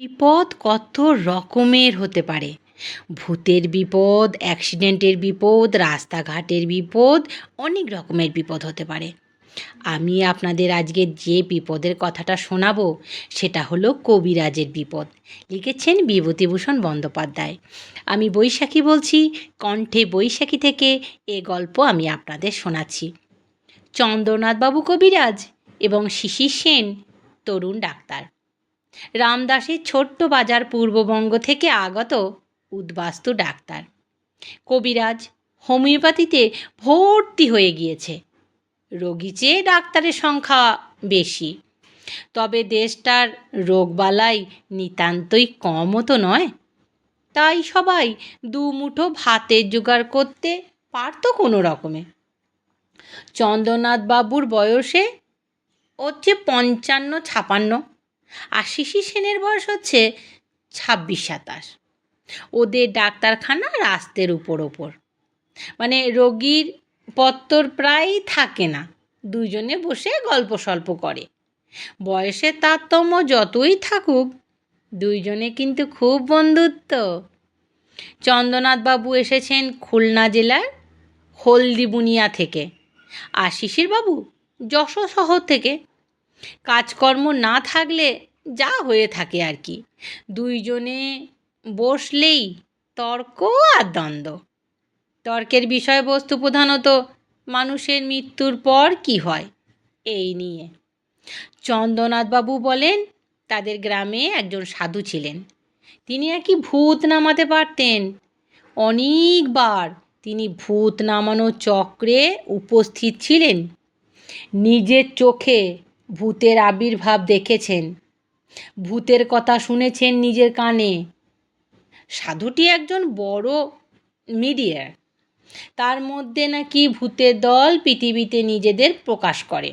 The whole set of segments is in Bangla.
বিপদ কত রকমের হতে পারে? ভূতের বিপদ অ্যাক্সিডেন্টের বিপদ, রাস্তাঘাটের বিপদ, অনেক রকমের বিপদ হতে পারে। আমি আপনাদের আজকে যে বিপদের কথাটা শোনাবো, সেটা হলো কবিরাজের বিপদ। লিখেছেন বিভূতিভূষণ বন্দ্যোপাধ্যায়। আমি বৈশাখী বলছি, কণ্ঠে বৈশাখী থেকে এ গল্প আমি আপনাদের শোনাচ্ছি। চন্দ্রনাথবাবু কবিরাজ এবং শিশির সেন, তরুণ ডাক্তার। রামদাসের ছোট্ট বাজার পূর্ববঙ্গ থেকে আগত উদ্বাস্তু ডাক্তার। কবিরাজ হোমিওপ্যাথিতে ভর্তি হয়ে গিয়েছে। রোগী চেয়ে ডাক্তারের সংখ্যা বেশি। তবে দেশটার রোগবালাই নিতান্তই কমও তো নয়। তাই সবাই দু মুঠো ভাতের জোগাড় করতে পারত কোনো রকমে। চন্দ্রনাথ বাবুর বয়সে হচ্ছে পঞ্চান্ন ছাপান্ন। আর শিশি সেনের বয়স হচ্ছে ছাব্বিশ সাতাশ। ওদের ডাক্তারখানা রাস্তের উপর ওপর। মানে রোগীর পত্তর প্রায়ই থাকে না। দুজনে বসে গল্প সল্প করে। বয়সের তারতম্য যতই থাকুক, দুইজনে কিন্তু খুব বন্ধুত্ব। চন্দ্রনাথবাবু এসেছেন খুলনা জেলার হলদিবুনিয়া থেকে। আর শিশিরবাবু যশোর শহর থেকে। কাজকর্ম না থাকলে যা হয়ে থাকে আর কি। দুইজনে বসলেই তর্ক আর দ্বন্দ্ব। তর্কের বিষয়বস্তু প্রধানত মানুষের মৃত্যুর পর কি হয়, এই নিয়ে। চন্দ্রনাথবাবু বলেন, তাদের গ্রামে একজন সাধু ছিলেন। তিনি নাকি ভূত নামাতে পারতেন। অনেকবার তিনি ভূত নামানো চক্রে উপস্থিত ছিলেন। নিজের চোখে ভূতের আবির্ভাব দেখেছেন। ভূতের কথা শুনেছেন নিজের কানে। সাধুটি একজন বড় মিডিয়ার। তার মধ্যে নাকি ভূতের দল পৃথিবীতে নিজেদের প্রকাশ করে।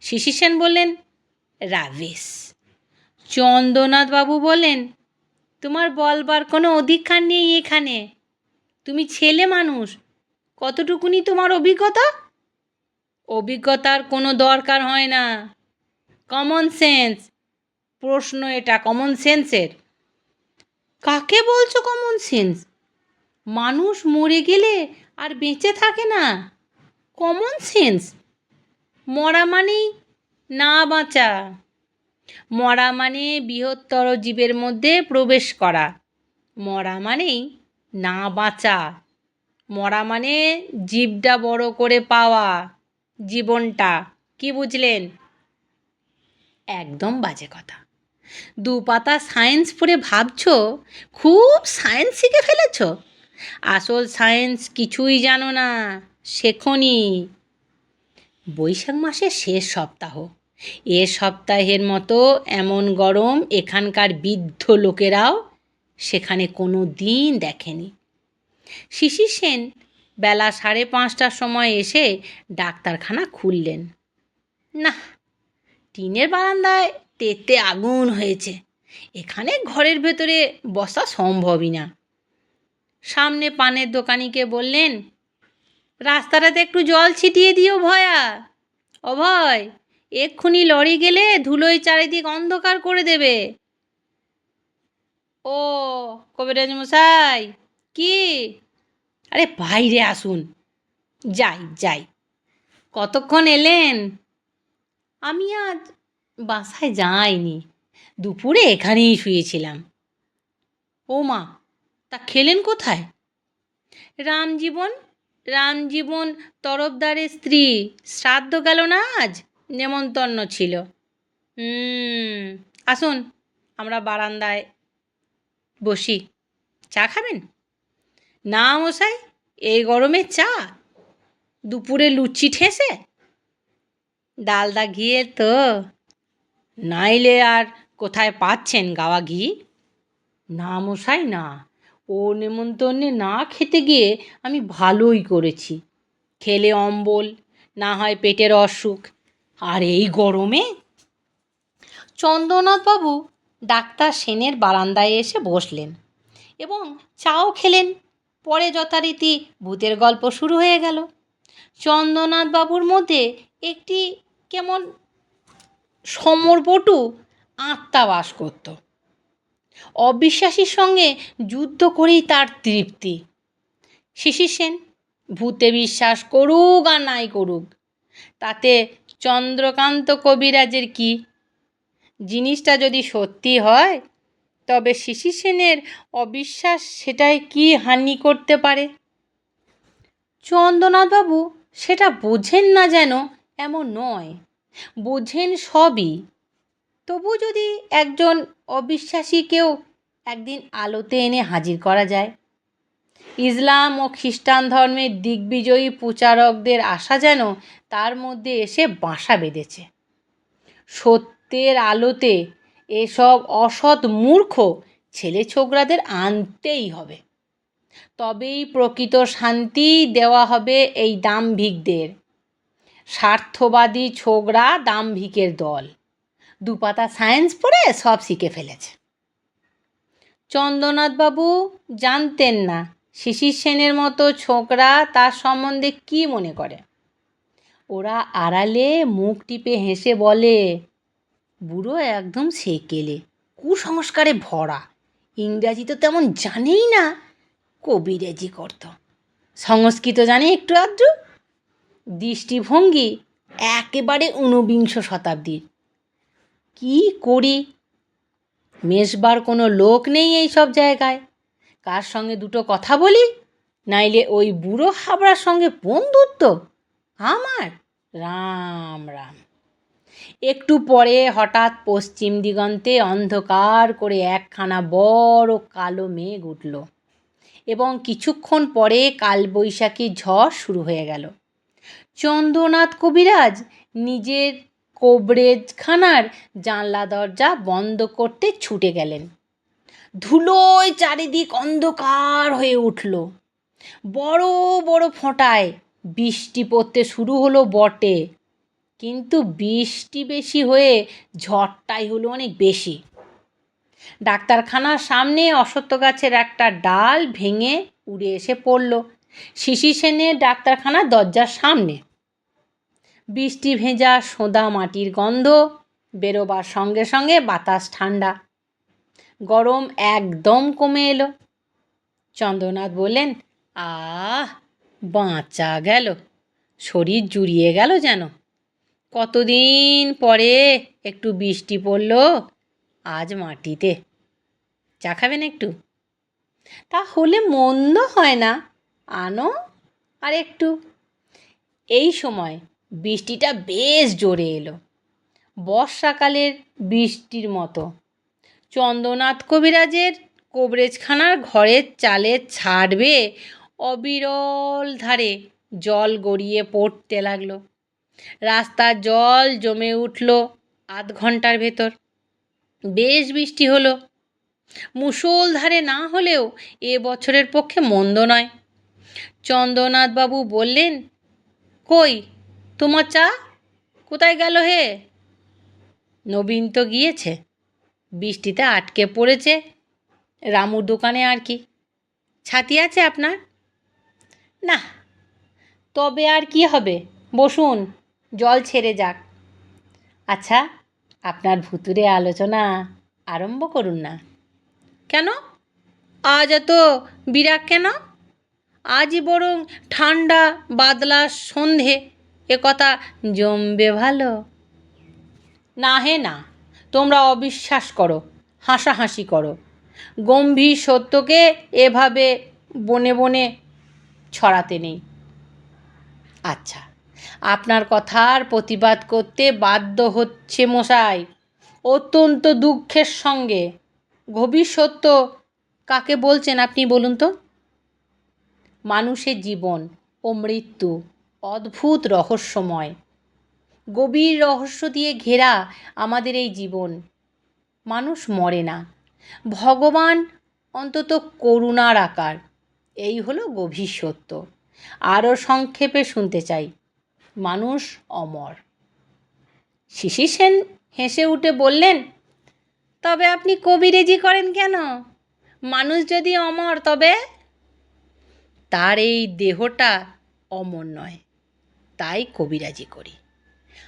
শিশি সেন বললেন রাভেশ চন্দ্রনাথবাবু বলেন তোমার বলবার কোনো অধিকার নেই এখানে। তুমি ছেলে মানুষ, কতটুকুনি তোমার অভিজ্ঞতা? অভিজ্ঞতার কোনো দরকার হয় না। কমন সেন্স প্রশ্ন এটা কমন সেন্সের কাকে বলছো কমন সেন্স মানুষ মরে গেলে আর বেঁচে থাকে না। কমন সেন্স মরা মানেই না বাঁচা। মরা মানে বৃহত্তর জীবের মধ্যে প্রবেশ করা। মরা মানেই না বাঁচা। মরা মানে জীবটা বড় করে পাওয়া। জীবনটা, কি বুঝলেন? একদম বাজে কথা। দু পাতা সায়েন্স পড়ে ভাবছ? খুব সায়েন্স শিখে ফেলেছ? আসল সায়েন্স কিছুই জানো না, শেখনি। বৈশাখ মাসের শেষ সপ্তাহ। এ সপ্তাহের মতো এমন গরম এখানকার বৃদ্ধ লোকেরাও সেখানে কোনো দিন দেখেনি। শিশির সেন বেলা সাড়ে পাঁচটার সময় এসে ডাক্তারখানা খুললেন। না, টিনের বারান্দায় তেতে আগুন হয়েছে। এখানে ঘরের ভেতরে বসা সম্ভবই না। সামনে পানের দোকানিকে বললেন, রাস্তাটাতে একটু জল ছিটিয়ে দিও ভয়া। অভয়, এক্ষুনি লরি গেলে ধুলোয় চারিদিক অন্ধকার করে দেবে। ও, কবিরাজ মশাই, কি? আরে বাইরে আসুন। যাই যাই। কতক্ষণ এলেন? আমি আজ বাসায় যাইনি। দুপুরে এখানেই শুয়েছিলাম। ও মা, তা খেলেন কোথায়? রামজীবন রামজীবন তরফদারের স্ত্রী। শ্রাদ্ধ গেল না আজ? নেমন্তন্ন ছিল। আসুন, আমরা বারান্দায় বসি। চা খাবেন? না মশাই, এই গরমে চা। দুপুরে লুচি ঠেসে। ডালদা ঘিয়ের তো। নাইলে আর কোথায় পাচ্ছেন গাওয়া ঘি? না মশাই, না। ও নেমন্তন্নে না খেতে গিয়ে আমি ভালোই করেছি। খেলে অম্বল, না হয় পেটের অসুখ। আর এই গরমে? চন্দ্রনাথবাবু ডাক্তার সেনের বারান্দায় এসে বসলেন এবং চাও খেলেন। পরে যথারীতি ভূতের গল্প শুরু হয়ে গেল। চন্দ্রনাথবাবুর মধ্যে একটি কেমন সমরপটু আত্মা বাস করত। অবিশ্বাসীর সঙ্গে যুদ্ধ করেই তার তৃপ্তি। শিশির সেন, ভূতে বিশ্বাস করুক আর নাই করুক, তাতে চন্দ্রকান্ত কবিরাজের কি? জিনিসটা যদি সত্যি হয় তবে শিশি সেনের অবিশ্বাস সেটাই কি হানি করতে পারে? চন্দ্রনাথবাবু সেটা বোঝেন না যেন এমন নয়। বোঝেন সবই। তবু যদি একজন অবিশ্বাসীকেও একদিন আলোতে এনে হাজির করা যায়। ইসলাম ও খ্রিস্টান ধর্মের দিগ্বিজয়ী প্রচারকদের আশা যেন তার মধ্যে এসে বাসা বেঁধেছে। সত্যের আলোতে এসব অসৎ মূর্খ ছেলে ছোকরাদের আনতেই হবে। তবেই প্রকৃত শান্তি দেওয়া হবে এই দাম্ভিকদের। স্বার্থবাদী ছোকরা দাম্ভিকের দল। দুপাতা সায়েন্স পড়ে সব শিখে ফেলেছে। চন্দ্রনাথবাবু জানতেন না শিশির সেনের মতো ছোকরা তার সম্বন্ধে কি মনে করে। ওরা আড়ালে মুখ টিপে হেসে বলে বুড়ো একদম সেকেলে। কুসংস্কারে ভরা। ইংরাজি তো তেমন জানেই না। কবিরাজি করত। সংস্কৃত জানে একটু আধটু? দৃষ্টিভঙ্গি একেবারে ঊনবিংশ শতাব্দীর। কি করি? মেশবার কোনো লোক নেই এই সব জায়গায়। কার সঙ্গে দুটো কথা বলি? নাইলে ওই বুড়ো হাবড়ার সঙ্গে বন্ধুত্ব? আমার? রাম রাম। একটু পরে হঠাৎ পশ্চিম দিগন্তে অন্ধকার করে একখানা বড় কালো মেঘ উঠল এবং কিছুক্ষণ পরে কালবৈশাখী ঝড় শুরু হয়ে গেল। চন্দ্রনাথ কবিরাজ নিজের কোবরেজখানার জানলা দরজা বন্ধ করতে ছুটে গেলেন। ধুলোয় চারিদিক অন্ধকার হয়ে উঠল। বড় বড় ফোঁটায় বৃষ্টি পড়তে শুরু হলো বটে। কিন্তু বৃষ্টি বেশি হয়ে ঝড়টাই হলো অনেক বেশি। ডাক্তারখানার সামনে অসত্য গাছের একটা ডাল ভেঙে উড়ে এসে পড়ল। শিশি সেনের ডাক্তারখানার দরজার সামনে। বৃষ্টি ভেজা সোঁদা মাটির গন্ধ, বেরোবার সঙ্গে সঙ্গে বাতাস ঠান্ডা। গরম একদম কমে এলো। চন্দ্রনাথ বললেন, আহ, বাঁচা গেল। শরীর জুড়িয়ে গেল যেন। কতদিন পরে একটু বৃষ্টি পড়ল? আজ মাটিতে। চা খাবেন একটু? তাহলে মন্দ হয় না। আনো আর একটু। এই সময় বৃষ্টিটা বেশ জোরে এলো। বর্ষাকালের বৃষ্টির মতো। চন্দ্রনাথ কবিরাজের কবরেজখানার ঘরের চালে ছাড়বে অবিরল ধারে জল গড়িয়ে পড়তে লাগল। রাস্তার জল জমে উঠল আধ ঘণ্টার ভেতর। বেশ বৃষ্টি হলো। মুষলধারে না হলেও এ বছরের পক্ষে মন্দ নয়। চন্দ্রনাথবাবু বললেন, কই, তোমার চা? কোথায় গেল হে? নবীন তো গিয়েছে। বৃষ্টিতে আটকে পড়েছে রামুর দোকানে আর কি। ছাতি আছে আপনার? না। তবে আর কি হবে? বসুন। জল ছেড়ে যাক। আচ্ছা আপনার ভুতুরে আলোচনা আরম্ভ করুন না। কেন? আজ এত বিরাগ কেন? আজই বরং ঠান্ডা বাদলা সন্ধে, এ কথা জমবে ভালো। না হে না, তোমরা অবিশ্বাস করো, হাসাহাসি করো। গম্ভীর সত্যকে এভাবে বনে বনে ছড়াতে নেই। আচ্ছা আপনার কথার প্রতিবাদ করতে বাধ্য হচ্ছে মশাই। অত্যন্ত দুঃখের সঙ্গে। গভীর সত্য কাকে বলছেন আপনি বলুন তো? মানুষের জীবন ও মৃত্যু অদ্ভুত রহস্যময়। গভীর রহস্য দিয়ে ঘেরা আমাদের এই জীবন। মানুষ মরে না। ভগবান অন্তত করুণার আকার। এই হলো গভীর সত্য। আরও সংক্ষেপে শুনতে চাই। মানুষ অমর। শিশির সেন হেসে উঠে বললেন, তবে আপনি কবিরেজি করেন কেন? মানুষ যদি অমর, তবে তার এই দেহটা অমর নয়। তাই কবিরাজি করি।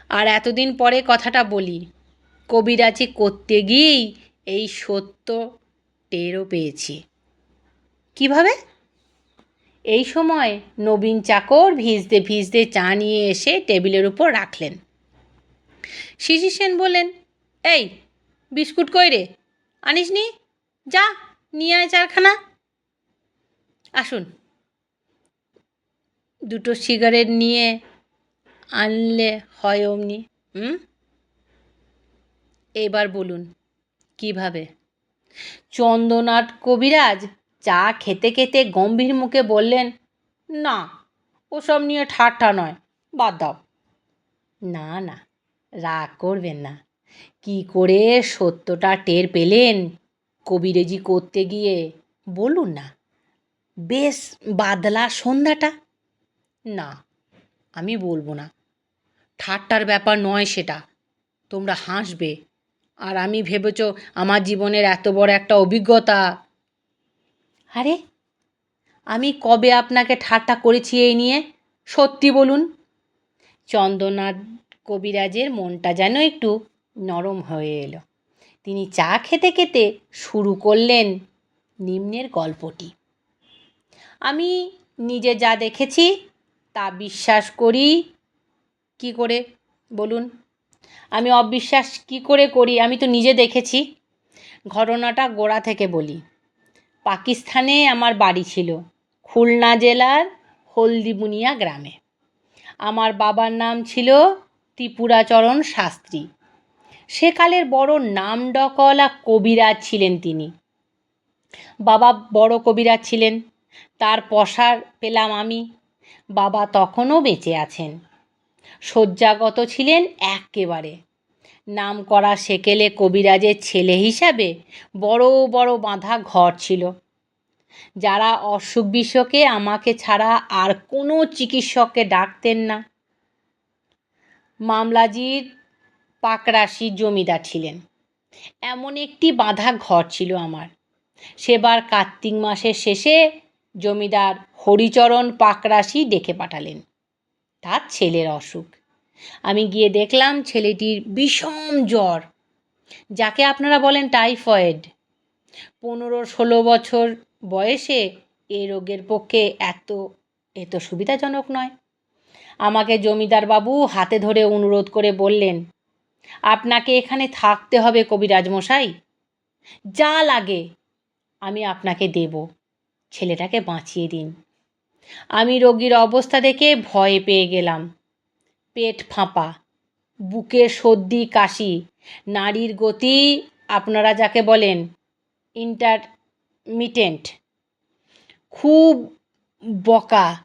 আর এতদিন পরে কথাটা বলি কবিরাজি করতে গিয়েই এই সত্য টেরও পেয়েছি। কীভাবে? এই সময় নবীন চাকর ভিজতে ভিজতে চা নিয়ে এসে টেবিলের উপর রাখলেন। শিশির সেন বললেন, এই, বিস্কুট কই রে? আনিস নি যা, নিয়ে আয় চারখানা। আসুন। দুটো সিগারেট নিয়ে আনলে হয় অমনি। হুম? এবার বলুন, কীভাবে? চন্দ্রনাথ কবিরাজ চা খেতে খেতে গম্ভীর মুখে বললেন, না, ওসব নিয়ে ঠাট্টা নয়, বাদ দাও। না না, রাগ করবেন না। কি করে সত্যটা টের পেলেন? কবিরেজি করতে গিয়ে বলুন না, বেশ বাদলা সন্ধ্যাটা? না, আমি বলব না। ঠাট্টার ব্যাপার নয় সেটা। তোমরা হাসবে। আর আমি ভেবেছ আমার জীবনের এত বড় একটা অভিজ্ঞতা আরে, আমি কবে আপনাকে ঠাট্টা করেছি এই নিয়ে? সত্যি বলুন। চন্দ্রনাথ কবিরাজের মনটা যেন একটু নরম হয়ে এলো। তিনি চা খেতে খেতে শুরু করলেন নিম্নের গল্পটি। আমি নিজে যা দেখেছি, তা বিশ্বাস করি। কি করে? বলুন। আমি অবিশ্বাস কি করে করি? আমি তো নিজে দেখেছি। ঘটনাটা গোড়া থেকে বলি। পাকিস্তানে আমার বাড়ি ছিল, খুলনা জেলার হলদিবুনিয়া গ্রামে। আমার বাবার নাম ছিল ত্রিপুরাচরণ শাস্ত্রী। সেকালের বড় নাম ডকওয়ালা কবিরাজ ছিলেন তিনি। বাবা বড় কবিরাজ ছিলেন, তার পসার পেলাম আমি, বাবা তখনও বেঁচে আছেন। শয্যাগত ছিলেন এক্কেবারে নাম করা সেকেলে কবিরাজের ছেলে হিসাবে বড় বড় বাঁধা ঘর ছিল। যারা অসুখ বিসুখে আমাকে ছাড়া আর কোনো চিকিৎসককে ডাকতেন না। মামলাজির পাকরাশি জমিদার ছিলেন। এমন একটি বাঁধা ঘর ছিল আমার। সেবার কার্তিক মাসের শেষে জমিদার হরিচরণ পাকরাশি ডেকে পাঠালেন। তার ছেলের অসুখ। আমি গিয়ে দেখলাম ছেলেটির বিষম জ্বর, যাকে আপনারা বলেন টাইফয়েড। পনেরো ষোলো বছর বয়সে এ রোগের পক্ষে এত এত সুবিধাজনক নয়। আমাকে জমিদার বাবু হাতে ধরে অনুরোধ করে বললেন, আপনাকে এখানে থাকতে হবে কবিরাজ মশাই। যা লাগে আমি আপনাকে দেব। ছেলেটাকে বাঁচিয়ে দিন। আমি রোগীর অবস্থা দেখে ভয় পেয়ে গেলাম। পেট ফাঁপা বুকে সর্দি, কাশি, নারীর গতি আপনারা যাকে বলেন ইন্টারমিটেন্ট খুব বকা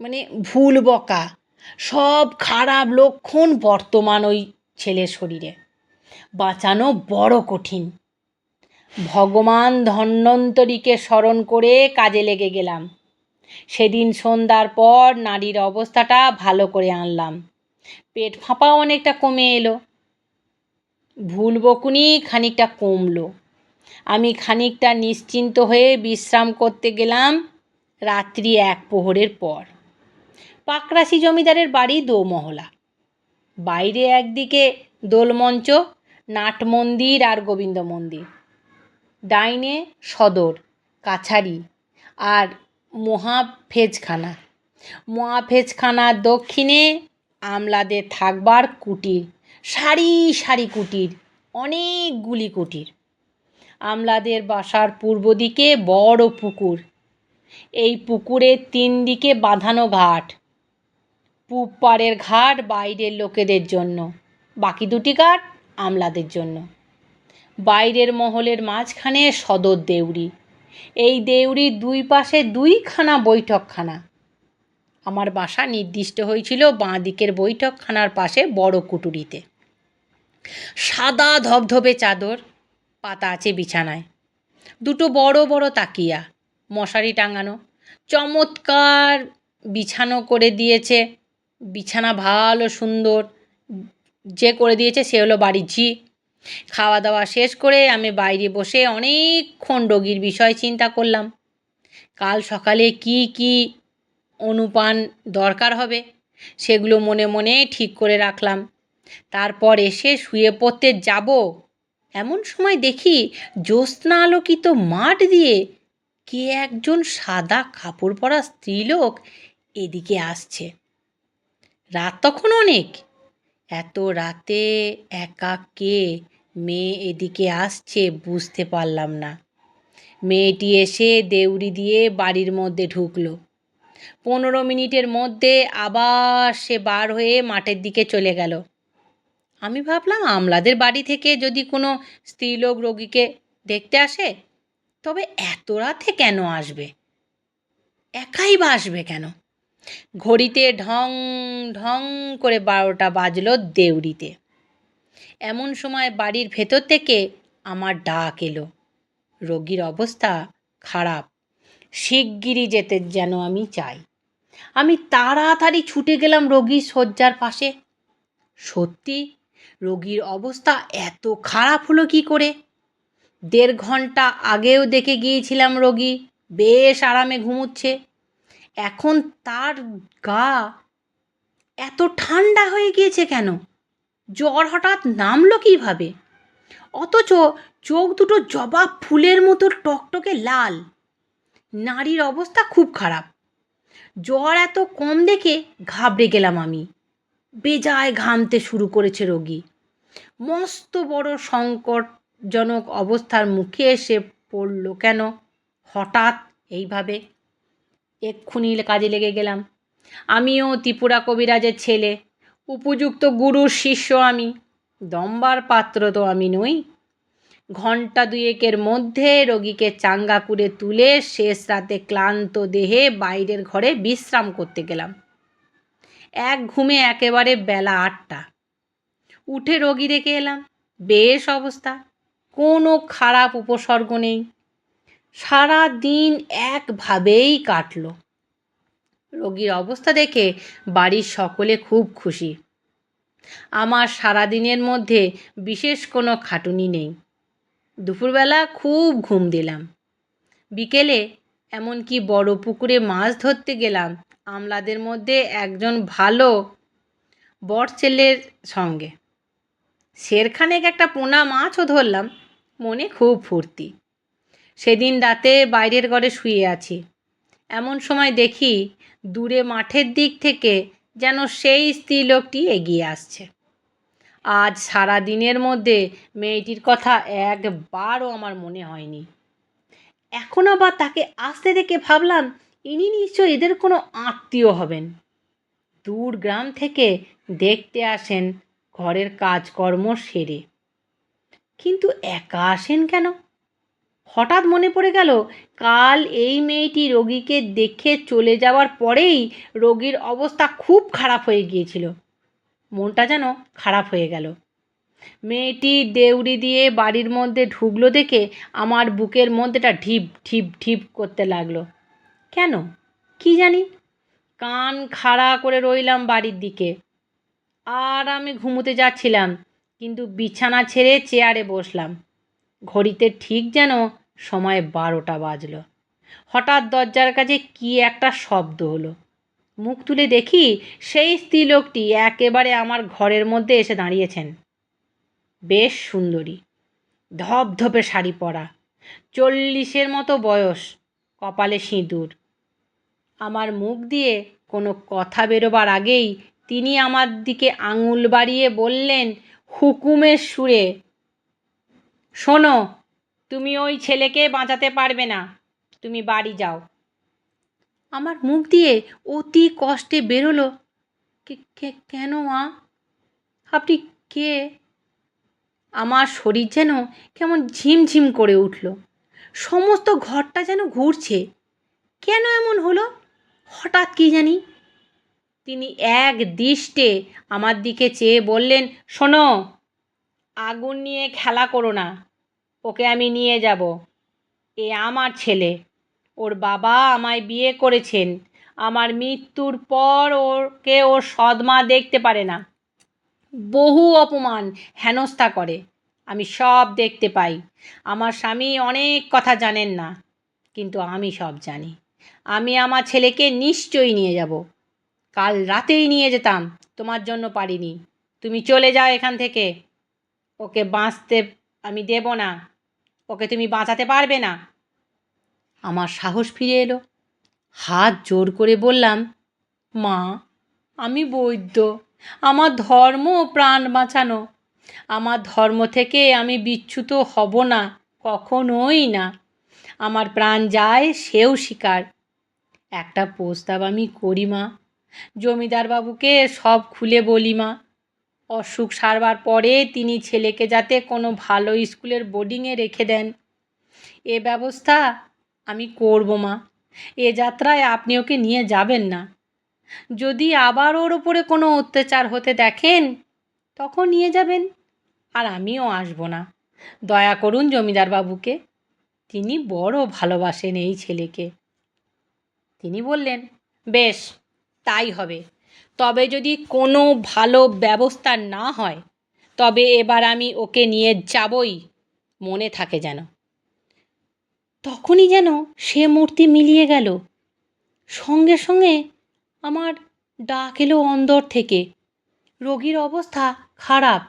মানে ভুল বকা, সব খারাপ লক্ষণ বর্তমান ওই ছেলের শরীরে। বাঁচানো বড় কঠিন। ভগবান ধন্বন্তরীকে স্মরণ করে কাজে লেগে গেলাম। সেদিন সন্ধ্যার পর নারীর অবস্থাটা ভালো করে আনলাম। পেট ফাঁপাও অনেকটা কমে এলো। ভুল বকুনি খানিকটা কমলো। আমি খানিকটা নিশ্চিন্ত হয়ে বিশ্রাম করতে গেলাম রাত্রি এক প্রহরের পর। পাকরাশি জমিদারের বাড়ি দোমহলা। বাইরে একদিকে দোলমঞ্চ, নাট মন্দির আর গোবিন্দ মন্দির। ডাইনে সদর, কাছারি আর মহাফেজখানা। মহাফেজখানার দক্ষিণে আমলাদের থাকবার কুটির, সারি সারি কুটির, অনেকগুলি কুটির। আমলাদের বাসার পূর্ব দিকে বড় পুকুর। এই পুকুরের তিন দিকে বাঁধানো ঘাট। পূব পাড়ের ঘাট বাইরের লোকেদের জন্য, বাকি দুটি ঘাট আমলাদের জন্য। বাইরের মহলের মাঝখানে সদর দেউড়ি। এই দেউড়ির দুই পাশে দুইখানা বৈঠকখানা। আমার বাসা নির্দিষ্ট হয়েছিল বাঁ দিকের বৈঠকখানার পাশে বড় কুটুরিতে। সাদা ধবধবে চাদর, পাতা আছে বিছানায়। দুটো বড় বড় তাকিয়া, মশারি টাঙানো, চমৎকার বিছানো করে দিয়েছে। বিছানা ভালো সুন্দর, যে করে দিয়েছে সে হলো বাড়ির ঝি। খাওয়া দাওয়া শেষ করে আমি বাইরে বসে অনেকক্ষণ রোগীর বিষয় চিন্তা করলাম। কাল সকালে কি কি অনুপান দরকার হবে সেগুলো মনে মনে ঠিক করে রাখলাম। তারপর এসে শুয়ে পড়তে যাব। এমন সময় দেখি জ্যোৎস্না আলোকিত মাঠ দিয়ে কে একজন সাদা কাপড় পরা স্ত্রীলোক এদিকে আসছে। রাত তখন অনেক। এত রাতে একা কে মেয়ে এদিকে আসছে, বুঝতে পারলাম না। মেয়েটি এসে দেউড়ি দিয়ে বাড়ির মধ্যে ঢুকলো। পনেরো মিনিটের মধ্যে আবার সে বার হয়ে মাঠের দিকে চলে গেল। আমি ভাবলাম, আমলাদের বাড়ি থেকে যদি কোনো স্ত্রীলোক রোগীকে দেখতে আসে, তবে এত রাতে কেন আসবে? একাই বা আসবে কেন? ঘড়িতে ঢং ঢং করে বারোটা বাজলো দেউড়িতে। এমন সময় বাড়ির ভেতর থেকে আমার ডাক এলো। রোগীর অবস্থা খারাপ। শিগগিরই যেতে যেন আমি চাই। আমি তাড়াতাড়ি ছুটে গেলাম রোগীর শয্যার পাশে। সত্যি? রোগীর অবস্থা এত খারাপ হলো কি করে? দেড় ঘণ্টা আগেও দেখে গিয়েছিলাম রোগী। বেশ আরামে ঘুমুচ্ছে। এখন তার গা এত ঠান্ডা হয়ে গিয়েছে কেন? জ্বর হঠাৎ নামলো কীভাবে? অথচ চোখ দুটো জবা ফুলের মতো টকটকে লাল। নারীর অবস্থা খুব খারাপ। জ্বর এত কম দেখে ঘাবড়ে গেলাম আমি। বেজায় ঘামতে শুরু করেছে রোগী। মস্ত বড় সংকটজনক অবস্থার মুখে এসে পড়ল কেন? হঠাৎ এইভাবে এক্ষুনি কাজে লেগে গেলাম। আমিও ত্রিপুরা কবিরাজের শেলে উপযুক্ত গুরুর শিষ্য আমি, দম্বার পাত্র তো আমি নই। ঘণ্টা দুয়েকের মধ্যে রোগীকে চাঙ্গা করে তুলে শেষ রাতে ক্লান্ত দেহে বাইরের ঘরে বিশ্রাম করতে গেলাম। এক ঘুমে একেবারে বেলা আটটা। উঠে রোগী দেখে এলাম, বেশ অবস্থা, কোনো খারাপ উপসর্গ নেই। সারা দিন একভাবেই কাটলো। রোগীর অবস্থা দেখে বাড়ির সকলে খুব খুশি। আমার সারা দিনের মধ্যে বিশেষ কোনো খাটুনি নেই। দুপুরবেলা খুব ঘুম দিলাম। বিকেলে এমনকি বড় পুকুরে মাছ ধরতে গেলাম আমলাদের মধ্যে একজন ভালো বট ছেলের সঙ্গে। শেরখানেক একটা পোনা মাছও ধরলাম, মনে খুব ফুর্তি। সেদিন রাতে বাইরের ঘরে শুয়ে আছি। এমন সময় দেখি দূরে মাঠের দিক থেকে যেন সেই স্ত্রীলোকটি এগিয়ে আসছে। আজ সারা দিনের মধ্যে মেয়েটির কথা একবারও আমার মনে হয়নি। এখন আবার তাকে আসতে দেখে ভাবলাম, ইনি নিশ্চয় এদের কোনো আত্মীয় হবেন। দূর গ্রাম থেকে দেখতে আসেন, ঘরের কাজকর্ম সেরে। কিন্তু একা আসেন কেন? হঠাৎ মনে পড়ে গেল, কাল এই মেয়েটি রোগীকে দেখে চলে যাওয়ার পরেই রোগীর অবস্থা খুব খারাপ হয়ে গিয়েছিল। মনটা যেন খারাপ হয়ে গেল। মেয়েটি দেউড়ি দিয়ে বাড়ির মধ্যে ঢুকলো দেখে আমার বুকের মধ্যেটা ঢিপ ঢিপ ঢিপ করতে লাগল। কেন? কি জানি? কান খাড়া করে রইলাম বাড়ির দিকে। আর আমি ঘুমোতে যাচ্ছিলাম, কিন্তু বিছানা ছেড়ে চেয়ারে বসলাম। ঘড়িতে ঠিক যেন সময় বারোটা বাজলো। হঠাৎ দরজার কাছে কি একটা শব্দ হলো। মুখ তুলে দেখি সেই স্ত্রীলোকটি একেবারে আমার ঘরের মধ্যে এসে দাঁড়িয়েছেন। বেশ সুন্দরী। ধপধপে শাড়ি পরা। চল্লিশের মতো বয়স। কপালে সিঁদুর। আমার মুখ দিয়ে কোনো কথা বেরোবার আগেই তিনি আমার দিকে আঙুল বাড়িয়ে বললেন, হুকুমের সুরে শোনো, তুমি ওই ছেলেকে বাঁচাতে পারবে না। তুমি বাড়ি যাও। আমার মুখ দিয়ে অতি কষ্টে বেরোলো। কেন মা? আপনি কে? আমার শরীর যেন কেমন ঝিমঝিম করে উঠল। সমস্ত ঘরটা যেন ঘুরছে। কেন এমন হলো? হঠাৎ কি জানি? তিনি এক দৃষ্টে আমার দিকে চেয়ে বললেন, শোনো আগুন নিয়ে খেলা করো না। ওকে আমি নিয়ে যাব। এ আমার ছেলে। ওর বাবা আমায় বিয়ে করেছেন। আমার মৃত্যুর পর ওকে ওর সদমা দেখতে পারে না। বহু অপমান হেনস্থা করে। আমি সব দেখতে পাই। আমার স্বামী অনেক কথা জানেন না, কিন্তু আমি সব জানি। আমি আমার ছেলেকে নিশ্চয়ই নিয়ে যাব। কাল রাতেই নিয়ে যেতাম। তোমার জন্য পারিনি। তুমি চলে যাও এখান থেকে। ওকে বাঁচতে আমি দেব না। ওকে তুমি বাঁচাতে পারবে না। আমার সাহস ফিরে এলো। হাত জোর করে বললাম, মা, আমি বৈদ্য। আমার ধর্ম প্রাণ বাঁচানো। আমার ধর্ম থেকে আমি বিচ্যুত হব না, কখনোই না। আমার প্রাণ যায় সেও শিকার। একটা প্রস্তাব আমি করি, মা। জমিদার বাবুকে সব খুলে বলি, মা। অসুখ সারবার পরে তিনি ছেলেকে যাতে কোনো ভালো স্কুলের বোর্ডিংয়ে রেখে দেন। এ ব্যবস্থা আমি করব মা। এ যাত্রায় আপনি ওকে নিয়ে যাবেন না। যদি আবার ওর ওপরে কোনো অত্যাচার হতে দেখেন, তখন নিয়ে যাবেন, আর আমিও আসব না। দয়া করুন জমিদার বাবুকে, তিনি বড় ভালোবাসেন এই ছেলেকে। তিনি বললেন, বেশ, তাই হবে। তবে যদি কোনো ভালো ব্যবস্থা না হয়, তবে এবার আমি ওকে নিয়ে যাবই, মনে থাকে যেন। তখনই যেন সে মূর্তি মিলিয়ে গেল। সঙ্গে সঙ্গে আমার ডাক এলো অন্দর থেকে। রোগীর অবস্থা খারাপ।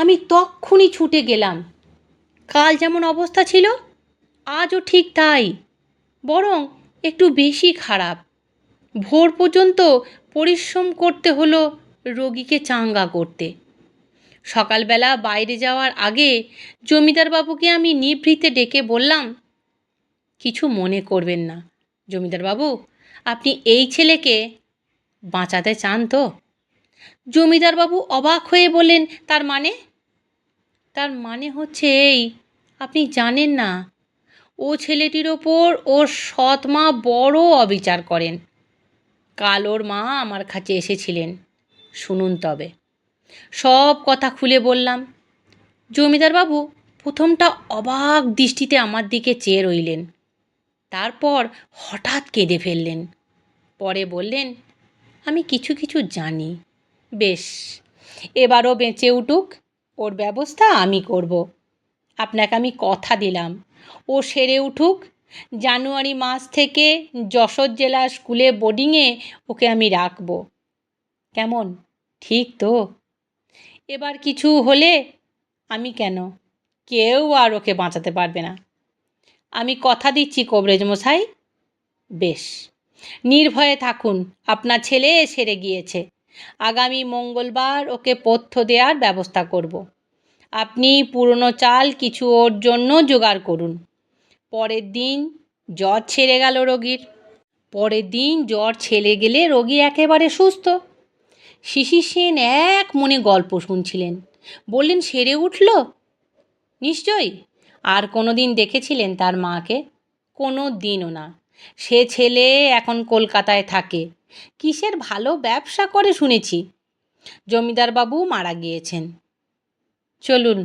আমি তক্ষুনি ছুটে গেলাম। কাল যেমন অবস্থা ছিল, আজও ঠিক তাই। বরং একটু বেশি খারাপ। ভোর পর্যন্ত পরিশ্রম করতে হলো রোগীকে চাঙ্গা করতে। সকালবেলা বাইরে যাওয়ার আগে জমিদারবাবুকে আমি নিভৃতে ডেকে বললাম, কিছু মনে করবেন না। জমিদারবাবু আপনি এই ছেলেকে বাঁচাতে চান তো? জমিদারবাবু অবাক হয়ে বললেন, তার মানে? তার মানে হচ্ছে এই, আপনি জানেন না, ও ছেলেটির ওপর ওর সৎ মা বড় অবিচার করেন। কাল ওর মা আমার কাছে এসেছিলেন। শুনুন তবে। সব কথা খুলে বললাম। জমিদারবাবু প্রথমটা অবাক দৃষ্টিতে আমার দিকে চেয়ে রইলেন। তারপর হঠাৎ কেঁদে ফেললেন। পরে বললেন, আমি কিছু কিছু জানি। বেশ, এবারও বেঁচে উঠুক, ওর ব্যবস্থা আমি করব। আপনাকে আমি কথা দিলাম। ও সেরে উঠুক জানুয়ারি মাস থেকে যশোর জেলা স্কুলে বোর্ডিংয়ে ওকে আমি রাখব। কেমন? ঠিক তো? এবার কিছু হলে আমি কেন? কেউ আর ওকে বাঁচাতে পারবে না। আমি কথা দিচ্ছি কবরেজ মশাই। বেশ। নির্ভয়ে থাকুন, আপনার ছেলে সেরে গিয়েছে। আগামী মঙ্গলবার ওকে পথ্য দেওয়ার ব্যবস্থা করব। আপনি পুরনো চাল কিছু ওর জন্য জোগাড় করুন। পরের দিন জ্বর ছেড়ে গেল রোগীর। পরের দিন জ্বর ছেড়ে গেলে রোগী একেবারে সুস্থ। শিশির সেন এক মনে গল্প শুনছিলেন। বললেন, সেরে উঠল? নিশ্চয়ই। আর কোনো দিন দেখেছিলেন তার মাকে? কোনো দিনও না। সে ছেলে এখন কলকাতায় থাকে। কিসের ভালো ব্যবসা করে শুনেছি? জমিদারবাবু মারা গিয়েছেন। চলুন,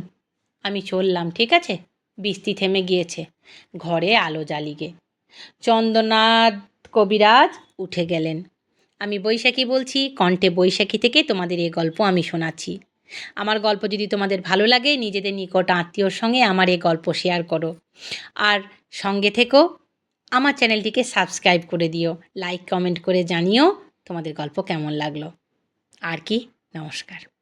আমি চললাম, ঠিক আছে? বৃষ্টি থেমে গিয়েছে। ঘরে আলো জ্বালিগে চন্দ্রনাথ কবিরাজ উঠে গেলেন। আমি বৈশাখী বলছি, কণ্ঠে বৈশাখী থেকে তোমাদের এই গল্প আমি শোনাচ্ছি। আমার গল্প যদি তোমাদের ভালো লাগে, নিজেদের নিকট আত্মীয়র সঙ্গে আমার এই গল্প শেয়ার করো। আর সঙ্গে থেকেও আমার চ্যানেলটিকে সাবস্ক্রাইব করে দিও, লাইক, কমেন্ট করে জানিও তোমাদের গল্প কেমন লাগল। আর কি? নমস্কার।